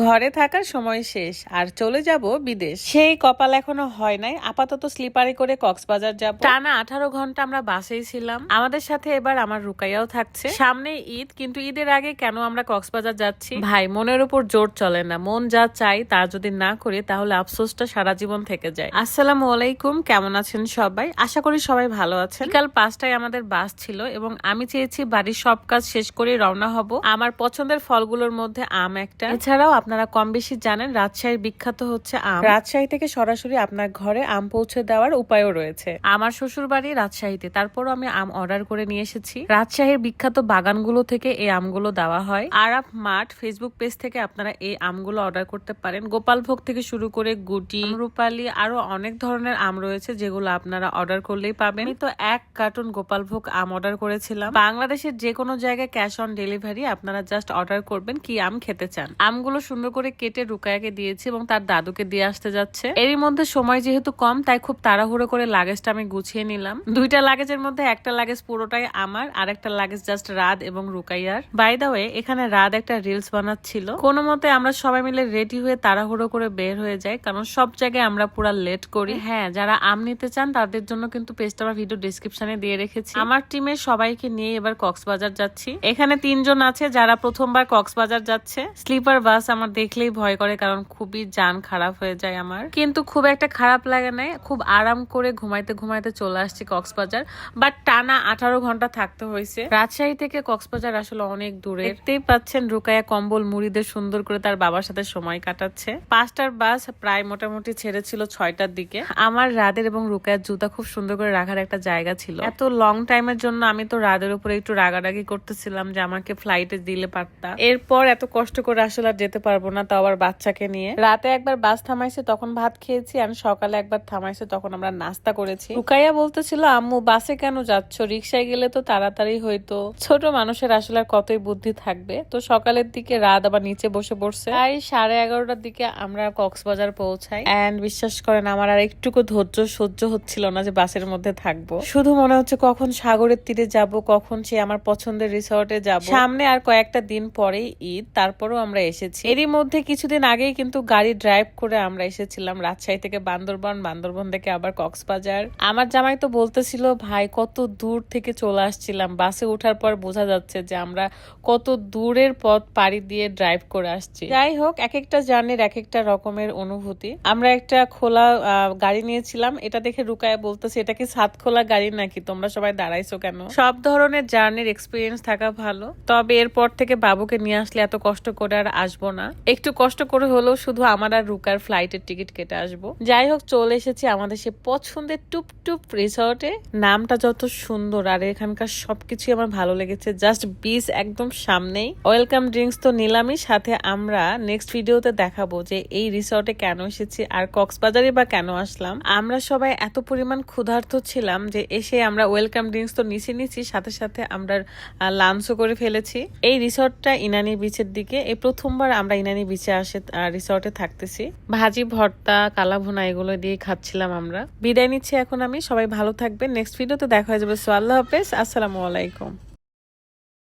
ঘরে থাকার সময় শেষ, আর চলে যাব বিদেশ। সেই কপাল এখনও হয় নাই। আপাতত স্লিপারে করে কক্সবাজার যাব। টানা আঠারো ঘণ্টা আমরা বাসেই ছিলাম। আমাদের সাথে এবার আমার রুকাইয়াও থাকছে। সামনে ঈদ, কিন্তু ঈদের আগে কেন আমরা কক্সবাজার যাচ্ছি? ভাই, মনের উপর জোর চলে না। মন যা চাই তা যদি না করি, তাহলে আফসোসটা সারা জীবন থেকে যায়। আসসালামু আলাইকুম, কেমন আছেন সবাই? আশা করি সবাই ভালো আছেন। কাল পাঁচটায় আমাদের বাস ছিল, এবং আমি চেয়েছি বাড়ির সব কাজ শেষ করে রওনা হব। আমার পছন্দের ফলগুলোর মধ্যে আম একটা। এছাড়াও আপনারা কম বেশি জানেন রাজশাহীর বিখ্যাত হচ্ছে আম। রাজশাহী থেকে সরাসরি আপনার ঘরে আম পৌঁছে দেওয়ার উপায়ও রয়েছে। আমার শ্বশুর বাড়ি রাজশাহীতে। তারপরও আমি আম অর্ডার করে নিয়ে এসেছি। রাজশাহীর বিখ্যাত বাগানগুলো থেকে এই আমগুলো দেওয়া হয়। আরাফ মাঠ ফেসবুক পেজ থেকে আপনারা এই আমগুলো অর্ডার করতে পারেন। গোপালভোগ থেকে শুরু করে গুটি রূপালি আরও অনেক ধরনের আম রয়েছে যেগুলো আপনারা অর্ডার করলেই পাবেন। তো এক কার্টুন গোপালভোগ আম অর্ডার করেছিলাম। বাংলাদেশের যে কোনো জায়গায় ক্যাশ অন ডেলিভারি আপনারা জাস্ট অর্ডার করবেন কি আম খেতে চান। আমগুলো সুন্দর করে কেটে রুকায়াকে দিয়েছি এবং তার দাদুকে দিয়ে আসতে যাচ্ছে। এরই মধ্যে সময় যেহেতু কম, তাই খুব তাড়াহুড়ো করে লাগেজটা আমি গুছিয়ে নিলাম। দুইটা লাগেজের মধ্যে একটা লাগেজ পুরোটাই আমার, আর একটা লাগেজ জাস্ট রাত এবং রুকাইয়ার। বাই দা ওয়ে এখানে রাত একটা রিলস বানাচ্ছিল। কোনো মতে আমরা সবাই মিলে রেডি হয়ে তাড়াহুড়ো করে বের হয়ে যাই, কারণ সব জায়গায় আমরা পুরা লেট করি। হ্যাঁ যারা আম নিতে চান, তাদের জন্য কিন্তু পেজটা আমার ভিডিও ডিসক্রিপশনে দিয়ে রেখেছি। আমার টিমের সবাইকে নিয়ে এবার কক্সবাজার যাচ্ছি। এখানে তিনজন আছে যারা প্রথমবার কক্সবাজার যাচ্ছে। স্লিপার বাস আমার দেখলেই ভয় করে, কারণ খুবই যান খারাপ হয়ে যায় আমার। কিন্তু খুব একটা খারাপ লাগে না খুব আরাম করে ঘুমাইতে ঘুমাইতে চলে আসছি কক্সবাজার। বাট টানা আঠারো ঘণ্টা থাকতে হয়েছে। রাজশাহী থেকে কক্সবাজার আসলে অনেক দূরে। দেখতেই পাচ্ছেন রুকায়া কম্বল মুড়িদের সুন্দর করে তার বাবার সাথে সময় কাটাচ্ছে। পাঁচটার বাস প্রায় মোটামুটি ছেড়েছিল ছয়টার দিকে। আমার রাদের এবং রুকায়ার জুতা খুব সুন্দর করে রাখার একটা জায়গা ছিল। এত লং টাইমের জন্য আমি তো রাদের উপরে একটু রাগারাগি করতেছিলাম যে আমাকে ফ্লাইটে দিলে পারতাম এরপর এত কষ্ট করে আসলে আর যেতে পারব না, তাও আবার বাচ্চাকে নিয়ে। রাতে একবার বাস থামাইছে, তখন ভাত খেয়েছি, আর সকালে একবার থামাইছে, তখন আমরা নাস্তা করেছি। রুকাইয়া বলতেছিল, আম্মু, বাসে কেন যাচ্ছ? রিক্সায় গেলে তো তাড়াতাড়ি হইতো। ছোট মানুষের আসলে আর কতই বুদ্ধি থাকবে। তো সকালের দিকে রাত আবার নিচে বসে পড়ছে। তাই সাড়ে এগারোটার দিকে আমরা কক্সবাজার পৌঁছাই। অ্যান্ড বিশ্বাস করেন, আমার আর একটুকু ধৈর্য সহ্য হচ্ছিল না যে বাসের মধ্যে থাকব। শুধু মনে হচ্ছে কখন সাগরের তীরে যাব, কখন সে আমার পছন্দের রিসর্টে যাব। সামনে আর কয়েকটা দিন পরেই ঈদ, তারপরও আমরা এসেছি। এরই মধ্যে কিছুদিন আগেই কিন্তু গাড়ি ড্রাইভ করে আমরা এসেছিলাম রাজশাহী থেকে বান্দরবন বান্দরবন থেকে আবার কক্সবাজার। আমার জামাই তো বলতেছিল, ভাই, কত দূর থেকে চলে আসছিলাম? বাসে ওঠার পর বোঝা যাচ্ছে যে আমরা কত দূরের পথ পাড়ি দিয়ে ড্রাইভ করে আসছি। যাই হোক এক একটা জার্নির এক একটা রকমের অনুভূতি। আমরা একটা খোলা গাড়ি নিয়েছিলাম। এটা দেখে রুকায় বলতেছে, এটা কি সাত খোলা গাড়ি নাকি? তোমরা সবাই দাঁড়াইছো কেন? সব ধরনের জার্নির এক্সপিরিয়েন্স থাকা ভালো। তবে এরপর থেকে বাবুকে নিয়ে আসলে এত কষ্ট করে আর আসব না। একটু কষ্ট করে হলেও শুধু আমার আর রুকার ফ্লাইটের টিকিট কেটে আসব। যাই হোক, চলে এসেছি আমাদের সে পছন্দের টুপ টুপ রিসর্টে নামটা যত সুন্দর, আর এখানকার সবকিছু আমার ভালো লেগেছে। জাস্ট বিচ একদম সামনেই। ওয়েলকাম ড্রিঙ্কস তো নিলামই। সাথে আমরা নেক্সট ভিডিওতে দেখাবো যে এই রিসর্টে কেন এসেছি আর কক্সবাজারে বা কেন আসলাম। আমরা সবাই এত পরিমাণ ক্ষুধার্ত ছিলাম যে এসে আমরা ওয়েলকাম ড্রিঙ্কস তো নিচে নিচ্ছি সাথে সাথে আমরা লাঞ্চও করে ফেলেছি। এই রিসর্টটা ইনানি বিচের দিকে। এই প্রথমবার আমরা ইনানি বিচে আসে রিসর্টে থাকতেছি। ভাজি, ভর্তা কালা ভুনা এগুলো দিয়ে খাচ্ছিলাম আমরা। বিদায় নিচ্ছি এখন আমি, সবাই ভালো থাকবেন। নেক্সট ভিডিওতে দেখা হয়ে যাবে। সো আল্লাহ হাফেজ, আসসালামু আলাইকুম।